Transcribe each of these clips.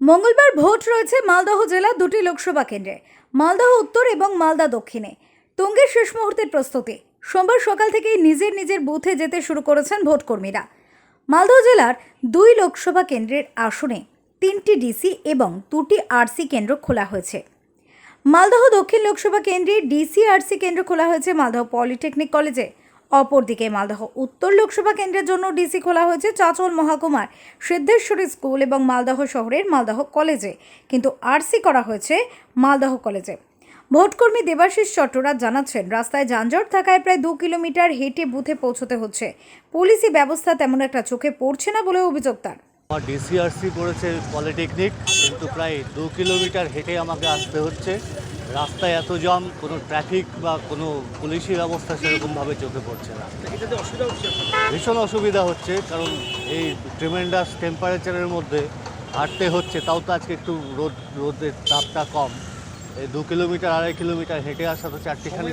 মঙ্গলবার ভোট রয়েছে মালদহ জেলা দুটি লোকসভা কেন্দ্রে, মালদহ উত্তর এবং মালদা দক্ষিণে। তুঙ্গের শেষ মুহূর্তের প্রস্তুতি, সোমবার সকাল থেকেই নিজের নিজের বুথে যেতে শুরু করেছেন ভোটকর্মীরা। মালদহ জেলার দুই লোকসভা কেন্দ্রের আসনে তিনটি ডিসি এবং দুটি আরসি কেন্দ্র খোলা হয়েছে। মালদহ দক্ষিণ লোকসভা কেন্দ্রে ডিসিআরসি কেন্দ্র খোলা হয়েছে মালদহ পলিটেকনিক কলেজে। অপরদিকে মালদহ উত্তর লোকসভা কেন্দ্রের জন্য ডিসি খোলা হয়েছে চাচল মহাকুমার সিদ্ধেশ্বরী স্কুল এবং মালদহ শহরের মালদহ কলেজে। কিন্তু আরসি করা হয়েছে মালদহ কলেজে। ভোটকর্মী দেবাশিস চট্টরাজ জানাচ্ছেন, রাস্তায় যানজট থাকায় প্রায় দু কিলোমিটার হেঁটে বুথে পৌঁছতে হচ্ছে। পুলিশি ব্যবস্থা তেমন একটা চোখে পড়ছে না বলে অভিযোগ তার। আমার ডিসিআরসি পড়েছে পলিটেকনিক, কিন্তু প্রায় দু কিলোমিটার হেঁটে আমাকে আসতে হচ্ছে। রাস্তায় এত জাম কোনো ট্রাফিক বা কোনো পুলিশি ব্যবস্থা সেরকমভাবে চোখে পড়ছে না? ভীষণ অসুবিধা হচ্ছে কারণ এই ট্রিমেন্ডাস টেম্পারেচারের মধ্যে হাঁটতে হচ্ছে তাও তো আজকে একটু রোদ রোদের তাপটা কম। এই দু কিলোমিটার আড়াই কিলোমিটার হেঁটে আসা তো চারটিখানি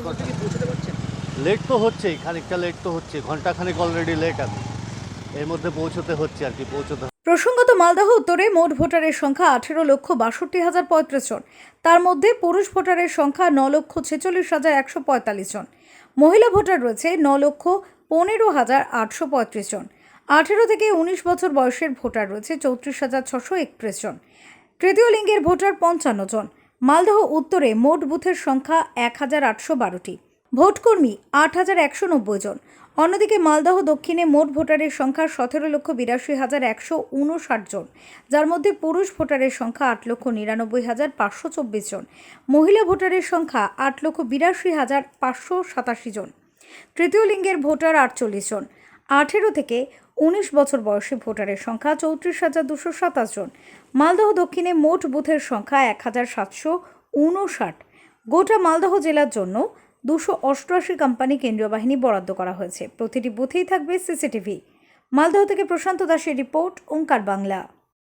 লেট তো হচ্ছেই খানিকটা লেট তো হচ্ছে ঘন্টাখানেক অলরেডি লেট আমি। এর মধ্যে পৌঁছতে হচ্ছে আর কি পৌঁছতে প্রসঙ্গত মালদহ উত্তরে মোট ভোটারের সংখ্যা আঠেরো লক্ষ বাষট্টি হাজার পঁয়ত্রিশ জন। তার মধ্যে পুরুষ ভোটারের সংখ্যা ন লক্ষ ছেচল্লিশ হাজার একশো পঁয়তাল্লিশ জন। মহিলা ভোটার রয়েছে ন লক্ষ পনেরো হাজার আটশো পঁয়ত্রিশ জন। আঠেরো থেকে উনিশ বছর বয়সের ভোটার রয়েছে চৌত্রিশ হাজার ছশো একত্রিশ জন। তৃতীয় লিঙ্গের ভোটার পঞ্চান্ন জন। মালদহ উত্তরে মোট বুথের সংখ্যা এক হাজার আটশো বারোটি। ভোটকর্মী আট হাজার একশো নব্বই জন। অন্যদিকে মালদহ দক্ষিণে মোট ভোটারের সংখ্যা সতেরো লক্ষ বিরাশি হাজার একশো উনষাট জন, যার মধ্যে পুরুষ ভোটারের সংখ্যা আট লক্ষ নিরানব্বই হাজার পাঁচশো চব্বিশ জন, মহিলা ভোটারের সংখ্যা আট লক্ষ বিরাশি হাজার পাঁচশো সাতাশি জন। তৃতীয় লিঙ্গের ভোটার আটচল্লিশ জন, আঠেরো থেকে উনিশ বছর বয়সী ভোটারের সংখ্যা চৌত্রিশ হাজার দুশো সাতাশ জন। মালদহ দক্ষিণে মোট বুথের সংখ্যা এক হাজার সাতশো উনষাট। গোটা মালদহ জেলার জন্য দুশো অষ্টআশি কোম্পানি কেন্দ্রীয় বাহিনী বরাদ্দ করা হয়েছে। প্রতিটি বুথেই থাকবে সিসিটিভি। মালদহ থেকে প্রশান্ত দাসের রিপোর্ট, ওঙ্কার বাংলা।